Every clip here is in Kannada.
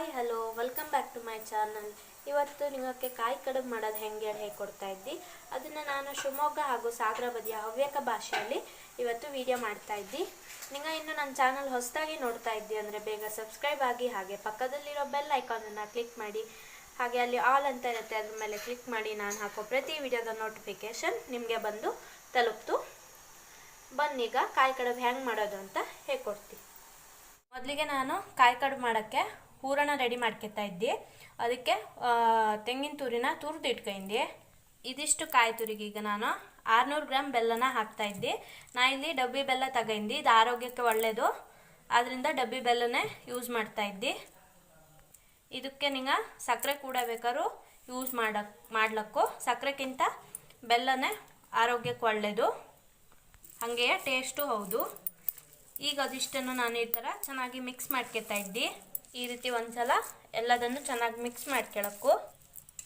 Hi, hello welcome back to my channel ಇವತ್ತು ನಿಮಗೆ ಕಾಯಿ ಕಡುಬು ಮಾಡೋದು ಹೆಂಗೆ ಹೇಳಿ ಹೇಳ್ಕೊಡ್ತಾ ಇದ್ದಿ. ಅದನ್ನು ನಾನು ಶಿವಮೊಗ್ಗ ಹಾಗೂ ಸಾಗರ ಬದಿಯ ಹವ್ಯಕ ಭಾಷೆಯಲ್ಲಿ ಇವತ್ತು ವಿಡಿಯೋ ಮಾಡ್ತಾ ಇದ್ದಿ. ನೀವು ಇನ್ನು ನನ್ನ ಚಾನಲ್ ಹೊಸದಾಗಿ ನೋಡ್ತಾ ಇದ್ದಿ ಅಂದರೆ ಬೇಗ ಸಬ್ಸ್ಕ್ರೈಬ್ ಆಗಿ ಹಾಗೆ ಪಕ್ಕದಲ್ಲಿರೋ ಬೆಲ್ ಐಕಾನನ್ನು ಕ್ಲಿಕ್ ಮಾಡಿ. ಹಾಗೆ ಅಲ್ಲಿ ಆಲ್ ಅಂತ ಇರುತ್ತೆ, ಅದ್ರ ಮೇಲೆ ಕ್ಲಿಕ್ ಮಾಡಿ ನಾನು ಹಾಕೋ ಪ್ರತಿ ವಿಡಿಯೋದ ನೋಟಿಫಿಕೇಶನ್ ನಿಮಗೆ ಬಂದು ತಲುಪ್ತು. ಬನ್ನೀಗ ಕಾಯಿ ಕಡುಬು ಹೆಂಗೆ ಮಾಡೋದು ಅಂತ ಹೇಳ್ಕೊಡ್ತೀನಿ ಮೊದಲಿಗೆ ನಾನು ಕಾಯಿ ಕಡುಬು ಮಾಡೋಕ್ಕೆ ಹೂರಣ ರೆಡಿ ಮಾಡ್ಕೊತಾ ಇದ್ದೆ. ಅದಕ್ಕೆ ತೆಂಗಿನ ತುರಿನ ತುರಿದು ಇಟ್ಕೊಂಡೆ. ಇದಿಷ್ಟು ಕಾಯಿ ತುರಿಗೆ ಈಗ ನಾನು. ಆರುನೂರು ಗ್ರಾಮ್ ಬೆಲ್ಲನ ಹಾಕ್ತಾ ಇದ್ದೆ. ನಾ ಇಲ್ಲಿ ಡಬ್ಬಿ ಬೆಲ್ಲ ತಗೊಂಡು. ಇದು ಆರೋಗ್ಯಕ್ಕೆ ಒಳ್ಳೆಯದು ಆದ್ದರಿಂದ ಡಬ್ಬಿ ಬೆಲ್ಲನೇ ಯೂಸ್ ಮಾಡ್ತಾ ಇದ್ದೆ. ಇದಕ್ಕೆ ನಿಂಗೆ ಸಕ್ಕರೆ ಕೂಡ ಬೇಕಾದ್ರೂ ಯೂಸ್ ಮಾಡಕ್ ಮಾಡ್ಲಕ್ಕು. ಸಕ್ಕರೆಕ್ಕಿಂತ ಬೆಲ್ಲನೇ ಆರೋಗ್ಯಕ್ಕೆ ಒಳ್ಳೆಯದು ಹಾಗೆಯೇ ಟೇಸ್ಟು ಹೌದು. ಈಗ ಅದಿಷ್ಟನ್ನು ನಾನು ಈ ಥರ ಚೆನ್ನಾಗಿ ಮಿಕ್ಸ್ ಮಾಡ್ಕೊತಾ ಇದ್ದೆ. ಈ ರೀತಿ ಒಂದ್ಸಲ ಎಲ್ಲದನ್ನು ಚೆನ್ನಾಗಿ ಮಿಕ್ಸ್ ಮಾಡ್ಕೊಳಕ್ಕು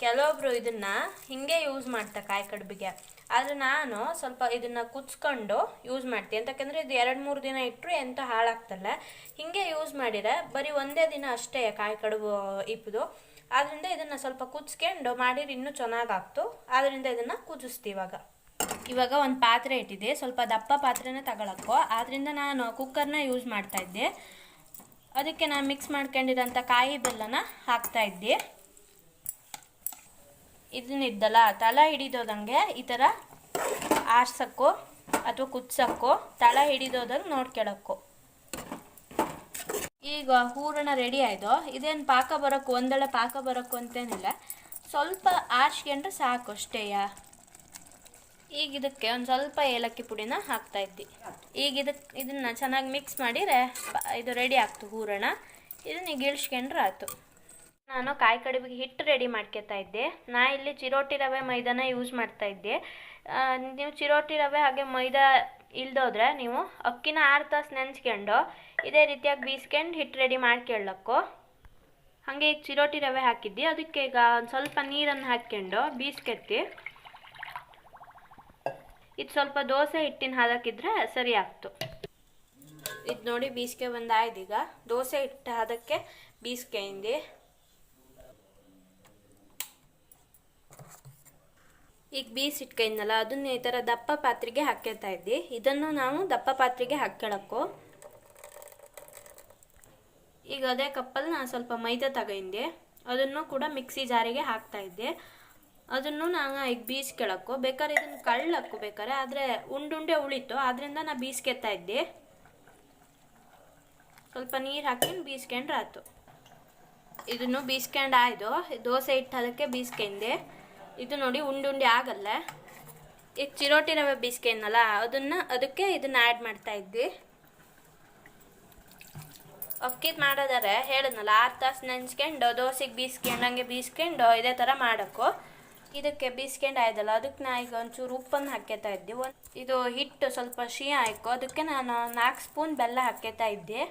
ಕೆಲವೊಬ್ರು ಇದನ್ನ ಹಿಂಗೆ ಯೂಸ್ ಮಾಡ್ತಾ ಕಾಯಿ ಕಡುಬಿಗೆ. ಆದರೆ ನಾನು ಸ್ವಲ್ಪ ಇದನ್ನ ಕುದ್ಸ್ಕೊಂಡು ಯೂಸ್ ಮಾಡ್ತೀನಿ. ಅಂತಕಂದ್ರೆ ಇದು ಎರಡು ಮೂರು ದಿನ ಇಟ್ಟರು ಎಂತ ಹಾಳಾಗ್ತಲ್ಲ. ಹಿಂಗೆ ಯೂಸ್ ಮಾಡಿದ್ರೆ ಬರೀ ಒಂದೇ ದಿನ ಅಷ್ಟೇ ಕಾಯಿ ಕಡುಬು ಇಪ್ಪದು. ಆದ್ರಿಂದ ಇದನ್ನ ಸ್ವಲ್ಪ ಕುಚ್ಕೊಂಡು ಮಾಡಿದ್ರೆ ಇನ್ನೂ ಚೆನ್ನಾಗಾಗ್ತು. ಆದ್ರಿಂದ ಇದನ್ನ ಕುದಿಸ್ತೀವಿ ಇವಾಗ. ಇವಾಗ ಒಂದು ಪಾತ್ರೆ ಇಟ್ಟಿದೆ ಸ್ವಲ್ಪ ದಪ್ಪ ಪಾತ್ರೆನ ತಗೊಳಕ್ಕೋ. ಆದ್ರಿಂದ ನಾನು ಕುಕ್ಕರ್ನ ಯೂಸ್ ಮಾಡ್ತಾ ಇದ್ದೆ. ಅದಕ್ಕೆ ನಾನು ಮಿಕ್ಸ್ ಮಾಡ್ಕೊಂಡಿರೋಂಥ ಕಾಯಿ ಬೆಲ್ಲನ ಹಾಕ್ತಾ ಇದ್ದೆ. ಇದನ್ನಿದ್ದಲ್ಲ ತಳ ಹಿಡಿದೋದಂಗೆ ಈ ಥರ ಆರ್ಸಕ್ಕೋ ಅಥವಾ ಕುದ್ಸಕ್ಕೋ ತಳ ಹಿಡಿದೋದಂಗೆ ನೋಡ್ಕೊಳಕ್ಕೋ. ಈಗ ಹೂರಣ ರೆಡಿ ಆಯಿತು ಇದೇನು ಪಾಕ ಬರೋಕ್ಕೂ, ಒಂದಳೆ ಪಾಕ ಬರೋಕ್ಕೂ ಅಂತೇನಿಲ್ಲ. ಸ್ವಲ್ಪ ಆರ್ಸ್ಕೊಂಡ್ರೆ ಸಾಕು ಅಷ್ಟೇಯ ಈಗ ಇದಕ್ಕೆ ಒಂದು ಸ್ವಲ್ಪ ಏಲಕ್ಕಿ ಪುಡಿನ ಹಾಕ್ತಾ ಇದ್ದಿ. ಈಗ ಇದಕ್ಕೆ ಇದನ್ನು ಚೆನ್ನಾಗಿ ಮಿಕ್ಸ್ ಮಾಡಿದರೆ ಇದು ರೆಡಿ ಆಗ್ತು ಹೂರಣ. ಇದನ್ನ ಈಗ ಇಳಿಸ್ಕೊಂಡ್ರೆ ಆಯ್ತು. ನಾನು ಕಾಯಿ ಕಡುಬಿಗೆ ಹಿಟ್ಟು ರೆಡಿ ಮಾಡ್ಕೋತಾ ಇದ್ದೆ. ನಾ ಇಲ್ಲಿ ಚಿರೋಟಿ ರವೆ ಮೈದಾನ ಯೂಸ್ ಮಾಡ್ತಾ ಇದ್ದೆ. ನೀವು ಚಿರೋಟಿ ರವೆ ಹಾಗೆ ಮೈದಾ ಇಲ್ದೋದ್ರೆ ನೀವು ಅಕ್ಕಿನ ಆರು ತಾಸು ನೆನೆಸ್ಕೊಂಡು ಇದೇ ರೀತಿಯಾಗಿ ಬೀಸ್ಕೊಂಡು ಹಿಟ್ಟು ರೆಡಿ ಮಾಡ್ಕೊಳ್ಳಕ್ಕೋ ಹಾಗೆ ಈಗ ಚಿರೋಟಿ ರವೆ ಹಾಕಿದ್ದೆ. ಅದಕ್ಕೆ ಈಗ ಒಂದು ಸ್ವಲ್ಪ ನೀರನ್ನು ಹಾಕ್ಕೊಂಡು ಬೀಸ್ಕೆತ್ತಿ. ಇದು ಸ್ವಲ್ಪ ದೋಸೆ ಹಿಟ್ಟಿನ ಹದಕ್ಕಿದ್ರೆ ಸರಿ ಆಗ್ತು. ಇದು ನೋಡಿ ಬೀಸ್ಕೆ ಬಂದಾಯ್ದೀಗ ಈಗ. ದೋಸೆ ಹಿಟ್ಟು ಹದಕ್ಕೆ ಬೀಸ್ಕೆಯಿಂದೆ ಈಗ ಬೀಸ್ ಇಟ್ಕೊಂಡಲ್ಲ ಅದನ್ನ ಈ ಥರ ದಪ್ಪ ಪಾತ್ರೆಗೆ ಹಾಕ್ಕೊಳ್ತಾ ಇದ್ದಿ. ಇದನ್ನು ನಾವು ದಪ್ಪ ಪಾತ್ರೆಗೆ ಹಾಕ್ಕೊಳಕ್ಕೋ ಈಗ ಅದೇ ಕಪ್ಪಲ್ಲಿ ನಾನು ಸ್ವಲ್ಪ ಮೈದಾ ತಗೊಂಡೆ ಅದನ್ನು ಕೂಡ ಮಿಕ್ಸಿ ಜಾರಿಗೆ ಹಾಕ್ತಾ ಇದ್ದೆ. ಅದನ್ನು ನಾನು ಈಗ ಬೀಸ್ಕೊಳಕ್ಕೋ, ಬೇಕಾದ್ರೆ ಇದನ್ನು ಕಳ್ಳಕ್ಕು ಬೇಕಾದ್ರೆ ಆದರೆ ಉಂಡುಂಡೆ ಉಳಿತು ಆದ್ದರಿಂದ ನಾನು ಬೀಸ್ಕೊತಾ ಇದ್ದೆ. ಸ್ವಲ್ಪ ನೀರು ಹಾಕಿ ಬೀಸ್ಕೊಂಡ್ರೆ ಆಯ್ತು ಇದನ್ನು ಬೀಸ್ಕೊಂಡು ಆಯ್ದು ದೋಸೆ ಇಟ್ಟು ಅದಕ್ಕೆ ಬೀಸ್ಕೊಂಡೆ. ಇದು ನೋಡಿ ಉಂಡುಂಡೆ ಆಗಲ್ಲ. ಈಗ ಚಿರೋಟಿ ರವೆ ಬೀಸ್ಕೊಂಡಲ್ಲ ಅದನ್ನು ಅದಕ್ಕೆ ಇದನ್ನು ಆ್ಯಡ್ ಮಾಡ್ತಾ ಇದ್ದೆ. ಅಕ್ಕಿದ್ ಮಾಡೋದಾರೆ, ಹೇಳಿದ್ನಲ್ಲ, ಆರು ತಾಸು ನೆನ್ಸ್ಕೊಂಡು, ದೋಸೆಗೆ ಬೀಸ್ಕೊಂಡು ಹಂಗೆ ಬೀಸ್ಕೊಂಡು, ಇದೇ ಥರ ಮಾಡಕ್ಕೋ. ಇದಕ್ಕೆ ಬೀಸ್ಕೊಂಡು ಆಯ್ದಲ್ಲ ಅದಕ್ಕೆ ನಾ ಈಗ ಒಂಚೂರು ಉಪ್ಪನ್ನು ಹಾಕ್ಕೊತಾ ಇದ್ದೆ. ಒಂದು ಇದು ಹಿಟ್ಟು ಸ್ವಲ್ಪ ಶೀ ಆಯ್ಕೋ, ಅದಕ್ಕೆ ನಾನು ನಾಲ್ಕು ಸ್ಪೂನ್ ಬೆಲ್ಲ ಹಾಕ್ಕೊತಾ ಇದ್ದೆ.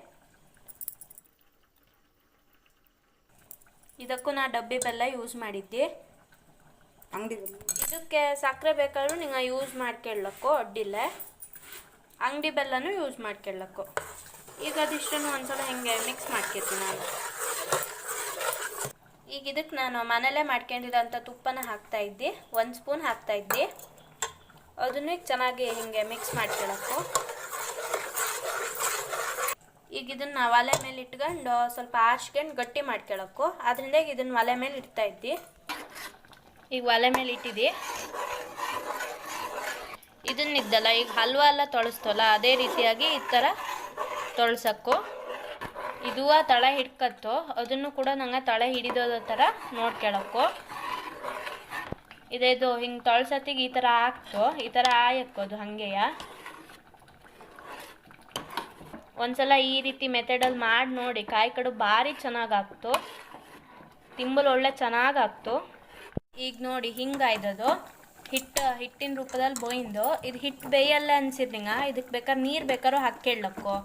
ಇದಕ್ಕೂ ನಾ ಡಬ್ಬಿ ಬೆಲ್ಲ ಯೂಸ್ ಮಾಡಿದ್ದೆ. ಅಂಗಡಿ ಇದಕ್ಕೆ ಸಕ್ಕರೆ ಬೇಕಾದ್ರೂ ನೀವು ಯೂಸ್ ಮಾಡ್ಕೊಳ್ಳಕ್ಕೋ ಅಡ್ಡಿಲ್ಲ. ಅಂಗಡಿ ಬೆಲ್ಲನೂ ಯೂಸ್ ಮಾಡ್ಕೊಳ್ಳಕ್ಕೋ ಈಗ ಅದಿಷ್ಟನ್ನು ಒಂದ್ಸಲ ಹಿಂಗೆ ಮಿಕ್ಸ್ ಮಾಡ್ಕೊತೀನಿ ನಾನು. ಈಗ ಇದಕ್ಕೆ ನಾನು ಮನೆಯಲ್ಲೇ ಮಾಡ್ಕೊಂಡಿರೋಂಥ ತುಪ್ಪನ ಹಾಕ್ತಾ ಇದ್ದೆ. ಒಂದು ಸ್ಪೂನ್ ಹಾಕ್ತಾ ಇದ್ದೆ. ಅದನ್ನು ಚೆನ್ನಾಗಿ ಹಿಂಗೆ ಮಿಕ್ಸ್ ಮಾಡ್ಕೊಳಕ್ಕು ಈಗ ಇದನ್ನ ಒಲೆ ಮೇಲೆ ಇಟ್ಕೊಂಡು ಸ್ವಲ್ಪ ಆರ್ಸ್ಕೊಂಡು ಗಟ್ಟಿ ಮಾಡ್ಕೊಳಕ್ಕು ಅದರಿಂದ ಈಗ ಇದನ್ನ ಒಲೆ ಮೇಲೆ ಇಡ್ತಾ ಇದ್ದೆ. ಈಗ ಒಲೆ ಮೇಲೆ ಇಟ್ಟಿದ್ದೆ ಇದನ್ನಿದ್ದಲ್ಲ ಈಗ ಹಲ್ವಾ ಎಲ್ಲ ತೊಳಸ್ತಲ್ಲ ಅದೇ ರೀತಿಯಾಗಿ ಈ ಥರ ತೊಳ್ಸಕ್ಕು ಇದು ತಳ ಹಿಡ್ಕತ್ತೋ. ಅದನ್ನು ಕೂಡ ನಂಗೆ ತಳ ಹಿಡಿದೋದ ಥರ ನೋಡ್ಕೊಳಕ್ಕು ಇದೇದು ಹಿಂಗೆ ತೊಳ್ಸತ್ತಿಗೆ ಈ ಥರ ಹಾಕ್ತೋ. ಈ ಥರ ಆಯಕ್ಕೋದು ಹಾಗೆಯ. ಒಂದ್ಸಲ ಈ ರೀತಿ ಮೆಥಡಲ್ಲಿ ಮಾಡಿ ನೋಡಿ. ಕಾಯಿ ಕಡು ಭಾರಿ ಚೆನ್ನಾಗಾಗ್ತು. ತಿಂಬಲು ಒಳ್ಳೆ ಚೆನ್ನಾಗಿ ಆಗ್ತು ಈಗ ನೋಡಿ ಹಿಂಗಾಯ್ದದು. ಹಿಟ್ಟು, ಹಿಟ್ಟಿನ ರೂಪದಲ್ಲಿ ಬೋಯಿಂದು. ಇದು ಹಿಟ್ಟು ಬೇಯಲ್ಲ ಅನ್ಸಿದ್ರಿಂಗ ಇದಕ್ಕೆ ಬೇಕಾದ್ರೆ ನೀರು ಬೇಕಾದ್ರೂ ಹಾಕ್ಕೊಳ್ಳಕ್ಕೋ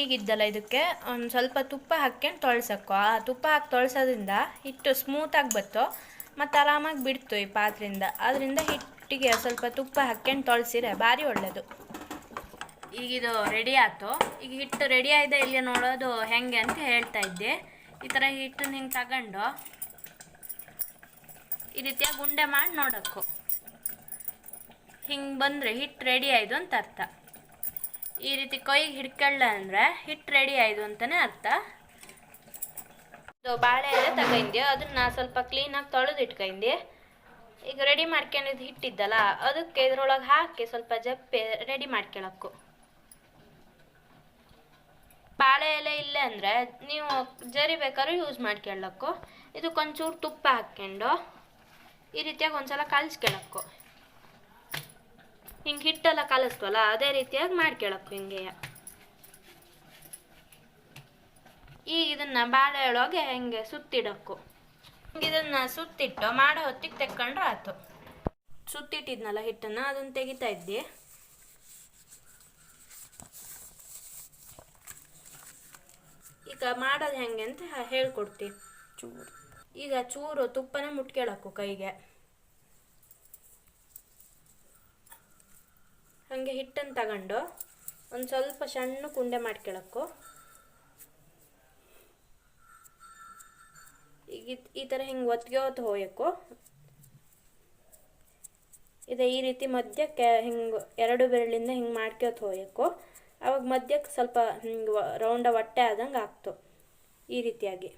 ಈಗಿದ್ದಲ್ಲ ಇದಕ್ಕೆ, ಒಂದು ಸ್ವಲ್ಪ ತುಪ್ಪ ಹಾಕ್ಕೊಂಡು ತೊಳ್ಸಕ್ಕೋ. ಆ ತುಪ್ಪ ಹಾಕಿ ತೊಳ್ಸೋದ್ರಿಂದ ಹಿಟ್ಟು ಸ್ಮೂತಾಗಿ ಬತ್ತು, ಮತ್ತು ಆರಾಮಾಗಿ ಬಿಡ್ತು ಈ ಪಾತ್ರೆಯಿಂದ. ಅದರಿಂದ ಹಿಟ್ಟಿಗೆ ಸ್ವಲ್ಪ ತುಪ್ಪ ಹಾಕ್ಕೊಂಡು ತೊಳ್ಸಿರೆ ಭಾರಿ ಒಳ್ಳೆಯದು ಈಗಿದು ರೆಡಿ ಆಯಿತು. ಈಗ ಹಿಟ್ಟು ರೆಡಿ ಆಗಿದೆ ಇಲ್ಲಿ ನೋಡೋದು ಹೆಂಗೆ ಅಂತ ಹೇಳ್ತಾ ಇದ್ದೆ. ಈ ಥರ ಹಿಟ್ಟನ್ನು ಹಿಂಗೆ ತಗೊಂಡು ಈ ರೀತಿಯಾಗಿ ಗುಂಡೆ ಮಾಡಿ ನೋಡೋಕ್ಕು ಹಿಂಗೆ ಬಂದರೆ ಹಿಟ್ಟು ರೆಡಿ ಆಯಿತು ಅಂತ ಅರ್ಥ. ಈ ರೀತಿ ಕೈಗೆ ಹಿಡ್ಕೊಳ್ಳ ಅಂದ್ರೆ ಹಿಟ್ಟು ರೆಡಿ ಆಯ್ತು ಅಂತಾನೆ ಅರ್ಥ. ಬಾಳೆ ಎಲೆ ತಗೊಂಡೆ ಅದನ್ನ ಸ್ವಲ್ಪ ಕ್ಲೀನಾಗಿ ತೊಳೆದು ಇಟ್ಕೊಂಡಿ ಈಗ ರೆಡಿ ಮಾಡ್ಕೊಂಡಿದ್ದು ಹಿಟ್ಟಿದ್ದಲ್ಲ ಅದಕ್ಕೆ ಇದ್ರೊಳಗೆ ಹಾಕಿ ಸ್ವಲ್ಪ ಜಪ್ಪೆ ರೆಡಿ ಮಾಡ್ಕೊಳಕ್ಕು. ಬಾಳೆ ಎಲೆ ಇಲ್ಲ ಅಂದರೆ ನೀವು ಜರಿ ಬೇಕಾದ್ರೂ ಯೂಸ್ ಮಾಡ್ಕೊಳ್ಳಕ್ಕು ಇದಕ್ಕೊಂಚೂರು ತುಪ್ಪ ಹಾಕ್ಕೊಂಡು ಈ ರೀತಿಯಾಗಿ ಒಂದ್ಸಲ ಕಲಿಸ್ಕೊಳಕ್ಕು. ಹಿಂಗೆ ಹಿಟ್ಟೆಲ್ಲ ಕಲಿಸ್ತಲ್ಲ ಅದೇ ರೀತಿಯಾಗಿ ಮಾಡ್ಕೊಳಕ್ಕು ಹಿಂಗೆ. ಈಗ ಇದನ್ನ ಬಾಳೆ ಒಳಗೆ ಹಿಂಗೆ ಸುತ್ತಿಡಕ್ಕು ಇದನ್ನ ಸುತ್ತಿಟ್ಟು ಮಾಡೋ ಹೊತ್ತಿಗೆ ತೆಕ್ಕೊಂಡ್ರೆ ಆಯ್ತು. ಸುತ್ತಿಟ್ಟಿದ್ನಲ್ಲ ಹಿಟ್ಟನ್ನ, ಅದನ್ನು ತೆಗಿತಾ ಇದ್ದೆ. ಈಗ ಮಾಡೋದು ಹೆಂಗೆ ಅಂತ ಹೇಳ್ಕೊಡ್ತೀನಿ ಚೂರು ಈಗ ಚೂರು ತುಪ್ಪನೇ ಮುಟ್ಕೊಳಕ್ಕು ಕೈಗೆ. ಹಾಗೆ ಹಿಟ್ಟನ್ನು ತಗೊಂಡು ಒಂದು ಸ್ವಲ್ಪ ಸಣ್ಣ ಕುಂಡೆ ಮಾಡ್ಕೊಳಕ್ಕು ಈಗ ಈ ಥರ ಹಿಂಗೆ ಒತ್ತಿಗೆ ಹೊತ್ತು ಹೋಗಬೇಕು ಇದೆ ಈ ರೀತಿ ಮಧ್ಯಕ್ಕೆ ಹಿಂಗೆ ಎರಡು ಬೆರಳಿಂದ ಹಿಂಗೆ ಮಾಡ್ಕೋತ ಹೋಗಬೇಕು ಅವಾಗ ಮಧ್ಯಕ್ಕೆ ಸ್ವಲ್ಪ ಹಿಂಗೆ ರೌಂಡ ಹೊಟ್ಟೆ ಆದಂಗೆ ಆಗ್ತು ಈ ರೀತಿಯಾಗಿ.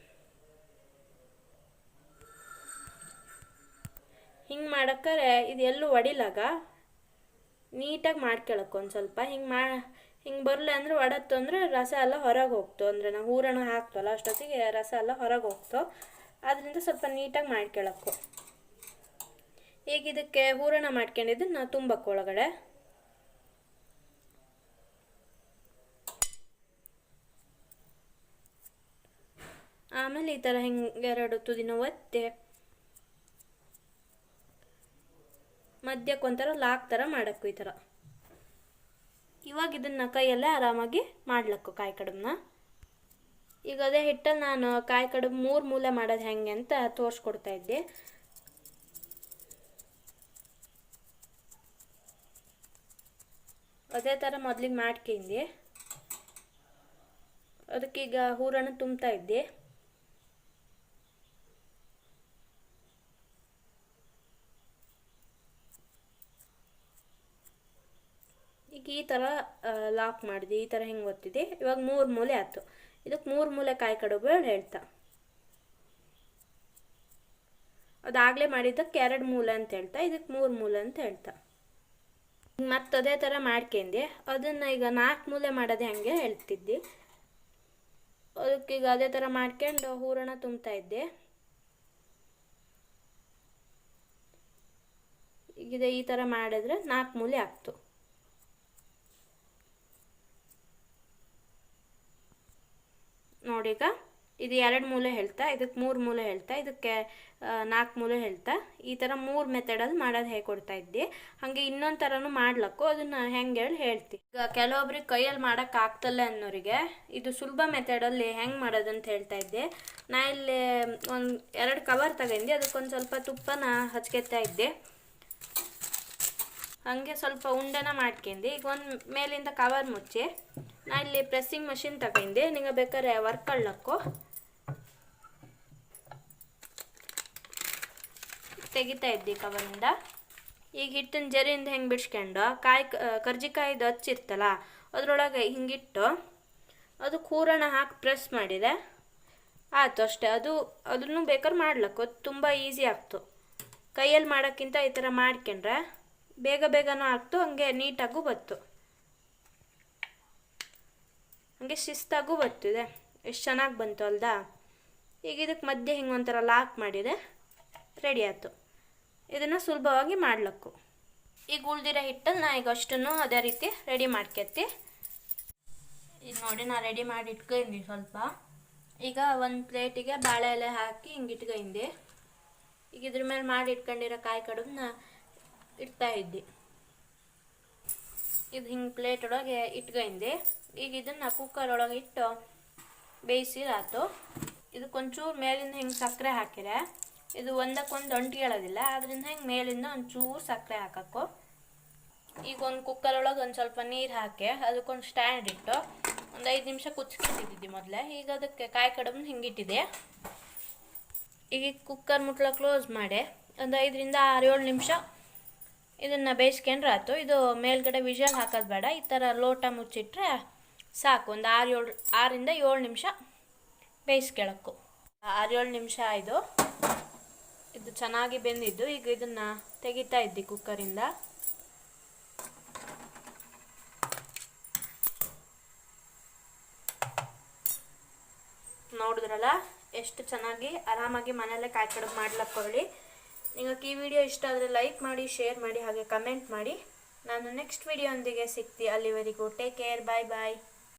ಹಿಂಗೆ ಮಾಡಕ್ಕಾರೆ ಇದು ಎಲ್ಲೂ ಒಡಿಲಾಗ. ನೀಟಾಗಿ ಮಾಡ್ಕೊಳಕ್ಕೆ ಒಂದು ಸ್ವಲ್ಪ. ಹಿಂಗೆ ಮಾ, ಹಿಂಗೆ ಬರಲಿ ಅಂದರೆ ಒಡತ್ತು ಅಂದರೆ ರಸ ಎಲ್ಲ ಹೊರಗೆ ಹೋಗ್ತು. ಅಂದರೆ ನಾವು ಹೂರಣ ಹಾಕ್ತವಲ್ಲ, ಅಷ್ಟೊತ್ತಿಗೆ ರಸ ಎಲ್ಲ ಹೊರಗೆ ಹೋಗ್ತು. ಅದರಿಂದ ಸ್ವಲ್ಪ ನೀಟಾಗಿ ಮಾಡ್ಕೊಳಕ್ಕು. ಈಗ ಇದಕ್ಕೆ ಹೂರಣ ಮಾಡ್ಕೊಂಡಿದ್ದು ನಾವು ತುಂಬಕ್ಕೆ ಒಳಗಡೆ. ಆಮೇಲೆ ಈ ಥರ ಹಿಂಗೆ ಎರಡು ತುದಿನ ಒತ್ತಿ ಮಧ್ಯಕ್ಕೆ ಒಂಥರ ಲಾಕ್ ಥರ ಮಾಡಕ್ಕು ಈ ಥರ. ಇವಾಗ ಇದನ್ನು ಕೈಯಲ್ಲೇ ಆರಾಮಾಗಿ ಮಾಡ್ಲಕ್ಕು ಕಾಯಿ ಕಡುಬನ್ನ. ಈಗ ಅದೇ ಹಿಟ್ಟಲ್ಲಿ ನಾನು ಕಾಯಿ ಕಡುಬು ಮೂರು ಮೂಲೆ ಮಾಡೋದು ಹೆಂಗೆ ಅಂತ ತೋರಿಸ್ಕೊಡ್ತಾ ಇದ್ದೆ. ಅದೇ ಥರ ಮೊದಲಿಗೆ ಮಾಡ್ಕೊಂಡೆ ಅದಕ್ಕೀಗ ಹೂರಣ ತುಂಬ್ತಾ ಇದ್ದೆ ಈಗ ಈ ಥರ ಲಾಕ್ ಮಾಡಿದೆ, ಈ ಥರ ಹಿಂಗೆ ಒತ್ತಿದೆ ಇವಾಗ ಮೂರು ಮೂಲೆ ಆಯ್ತು. ಇದಕ್ಕೆ ಮೂರು ಮೂಲೆ ಕಾಯಿ ಕಡುಬು ಹೇಳ್ತಾ. ಅದಾಗಲೇ ಮಾಡಿದ್ದಕ್ಕೆ ಎರಡು ಮೂಲೆ ಅಂತ ಹೇಳ್ತಾ ಇದಕ್ಕೆ ಮೂರು ಮೂಲೆ ಅಂತ ಹೇಳ್ತಾ. ಮತ್ತೆ ಅದೇ ಥರ ಮಾಡ್ಕೊಂಡೆ ಅದನ್ನು ಈಗ ನಾಲ್ಕು ಮೂಲೆ ಮಾಡೋದು ಹಂಗೆ ಹೇಳ್ತಿದ್ದೆ. ಅದಕ್ಕೀಗ ಅದೇ ಥರ ಮಾಡ್ಕೊಂಡು ಹೂರಣ ತುಂಬ್ತಾ ಇದ್ದೆ. ಈಗ ಈ ಥರ ಮಾಡಿದ್ರೆ ನಾಲ್ಕು ಮೂಲೆ ಆಗ್ತು. ನೋಡಿ ಈಗ ಇದು ಎರಡು ಮೂಲೆ ಹೇಳ್ತಾ ಇದಕ್ಕೆ ಮೂರು ಮೂಲೆ ಹೇಳ್ತಾ, ಇದಕ್ಕೆ ನಾಲ್ಕು ಮೂಲೆ ಹೇಳ್ತಾ, ಈ ಥರ ಮೂರು ಮೆಥಡಲ್ಲಿ ಮಾಡೋದು ಹೇಗೆ ಕೊಡ್ತಾ ಇದ್ದೆ? ಹಾಗೆ ಇನ್ನೊಂದು ಥರನೂ ಮಾಡ್ಲಕ್ಕು, ಅದನ್ನು ಹೆಂಗೆ ಹೇಳಿ ಹೇಳ್ತಿ. ಈಗ ಕೆಲವೊಬ್ರಿಗೆ ಕೈಯಲ್ಲಿ ಮಾಡೋಕ್ಕೆ ಆಗ್ತಲ್ಲ ಅನ್ನೋರಿಗೆ ಇದು ಸುಲಭ ಮೆಥಡಲ್ಲಿ ಹೆಂಗೆ ಮಾಡೋದಂತ ಹೇಳ್ತಾ ಇದ್ದೆ. ನಾ ಇಲ್ಲಿ ಒಂದು ಎರಡು ಕವರ್ ತಗೊಂಡು, ಅದಕ್ಕೊಂದು ಸ್ವಲ್ಪ ತುಪ್ಪನ ಹಚ್ಕೊತಾ ಇದ್ದೆ. ಹಾಗೆ ಸ್ವಲ್ಪ ಉಂಡೆನ ಮಾಡ್ಕೊಂಡು ಈಗ ಒಂದು ಮೇಲಿಂದ ಕವರ್ ಮುಚ್ಚಿ. ನಾ ಇಲ್ಲಿ ಪ್ರೆಸ್ಸಿಂಗ್ ಮಷಿನ್ ತಗೊಂಡು. ನಿಮಗೆ ಬೇಕಾದ್ರೆ ವರ್ಕಳ್ಳಕ್ಕು ತೆಗಿತಾ ಇದ್ದೆ ಕವರಿಂದ ಈಗ ಹಿಟ್ಟಿನ ಜರಿಯಿಂದ ಹೆಂಗೆ ಬಿಡ್ಸ್ಕೊಂಡು. ಕಾಯಿ ಕರ್ಜಿಕಾಯಿದು ಹಚ್ಚಿರ್ತಲ್ಲ, ಅದರೊಳಗೆ ಹಿಂಗಿಟ್ಟು ಅದು ಕೂರಣ ಹಾಕಿ ಪ್ರೆಸ್ ಮಾಡಿದೆ. ಆಯ್ತು ಅಷ್ಟೇ. ಅದು, ಅದನ್ನು ಬೇಕಾದ್ರೆ ಮಾಡ್ಲಕ್ಕು. ತುಂಬ ಈಸಿ ಆಗ್ತು. ಕೈಯಲ್ಲಿ ಮಾಡೋಕ್ಕಿಂತ ಈ ಥರ ಮಾಡ್ಕೊಂಡ್ರೆ ಬೇಗ ಬೇಗನೂ ಹಾಕ್ತು ಹಂಗೆ ನೀಟಾಗೂ ಬತ್ತು ಹಂಗೆ ಶಿಸ್ತಾಗೂ ಬರ್ತಿದೆ ಎಷ್ಟು ಚೆನ್ನಾಗಿ ಬಂತು ಅಲ್ದಾ? ಈಗ ಇದಕ್ಕೆ ಮಧ್ಯೆ ಹಿಂಗೆ ಒಂಥರ ಲಾಕ್ ಮಾಡಿದೆ. ರೆಡಿ ಆಯಿತು. ಇದನ್ನು ಸುಲಭವಾಗಿ ಮಾಡ್ಲಕ್ಕು. ಈಗ ಉಳ್ದಿರೋ ಹಿಟ್ಟಲ್ಲಿ ನಾ ಈಗ ಅಷ್ಟನ್ನು ಅದೇ ರೀತಿ ರೆಡಿ ಮಾಡ್ಕೆತ್ತಿ ಈಗ ನೋಡಿ, ನಾ ರೆಡಿ ಮಾಡಿ ಇಟ್ಕೊಂಡಿ ಸ್ವಲ್ಪ. ಈಗ ಒಂದು ಪ್ಲೇಟಿಗೆ ಬಾಳೆ ಎಲೆ ಹಾಕಿ ಹಿಂಗೆ ಇಟ್ಕೊಂಡಿ ಈಗ ಇದ್ರ ಮೇಲೆ ಮಾಡಿ ಇಟ್ಕೊಂಡಿರೋ ಕಾಯಿ ಕಡುಬನ್ನ ಇಡ್ತಾ ಇದ್ದೆ. ಇದು ಹಿಂಗೆ ಪ್ಲೇಟ್ ಒಳಗೆ ಇಟ್ಕೊಂಡೆ ಈಗ ಇದನ್ನು ಕುಕ್ಕರ್ ಒಳಗೆ ಇಟ್ಟು ಬೇಯಿಸಿರಾತು ಇದಕ್ಕೊಂಚೂರು ಮೇಲಿಂದ ಹಿಂಗೆ ಸಕ್ಕರೆ ಹಾಕಿರೆ ಇದು ಒಂದಕ್ಕೊಂದು ಅಂಟ್ಕೊಳ್ಳೋದಿಲ್ಲ ಅದರಿಂದ ಹಿಂಗೆ ಮೇಲಿಂದ ಒಂಚೂರು ಸಕ್ಕರೆ ಹಾಕಕ್ಕು. ಈಗ ಒಂದು ಕುಕ್ಕರ್ ಒಳಗೆ ಒಂದು ಸ್ವಲ್ಪ ನೀರು ಹಾಕಿ ಅದಕ್ಕೊಂದು ಸ್ಟ್ಯಾಂಡ್ ಇಟ್ಟು ಒಂದು ಐದು ನಿಮಿಷ ಕುಚ್ಕಿಟ್ಟಿದ್ದಿದ್ದು ಮೊದಲೇ. ಈಗ ಅದಕ್ಕೆ ಕಾಯಿ ಕಡುಬು ಹಿಂಗಿಟ್ಟಿದೆ ಈಗ ಕುಕ್ಕರ್ ಮುಟ್ಲ ಕ್ಲೋಸ್ ಮಾಡಿ ಒಂದು ಐದರಿಂದ ಆರು ಏಳು ನಿಮಿಷ ಇದನ್ನು ಬೇಯಿಸ್ಕೊಂಡ್ರೆ ಆಯ್ತು. ಇದು ಮೇಲ್ಗಡೆ ವಿಷಲ್ ಹಾಕೋದು ಬೇಡ. ಈ ಥರ ಲೋಟ ಮುಚ್ಚಿಟ್ರೆ ಸಾಕು. ಒಂದು ಆರು ಏಳು, ಆರಿಂದ ಏಳು ನಿಮಿಷ ಬೇಯಿಸ್ಕೊಳಕ್ಕು ಆರು ಏಳು ನಿಮಿಷ ಆಯಿತು ಇದು ಚೆನ್ನಾಗಿ ಬೆಂದಿದ್ದು. ಈಗ ಇದನ್ನು ತೆಗಿತಾ ಇದ್ದಿ ಕುಕ್ಕರಿಂದ. ನೋಡಿದ್ರಲ್ಲ? ಎಷ್ಟು ಚೆನ್ನಾಗಿ ಆರಾಮಾಗಿ ಮನೆಯಲ್ಲೇ ಕಾಯಿ ಕಡುಬು ಮಾಡ್ಲಕ್ಕೆ ನಿಮಗೆ ಈ ವಿಡಿಯೋ ಇಷ್ಟ ಆದರೆ ಲೈಕ್ ಮಾಡಿ ಶೇರ್ ಮಾಡಿ, ಹಾಗೆ ಕಮೆಂಟ್ ಮಾಡಿ. ನಾನು ನೆಕ್ಸ್ಟ್ ವಿಡಿಯೋ ಒಂದಿಗೆ ಸಿಗ್ತೀನಿ ಅಲ್ಲಿವರೆಗೂ ಟೇಕ್ ಕೇರ್ ಬಾಯ್ ಬಾಯ್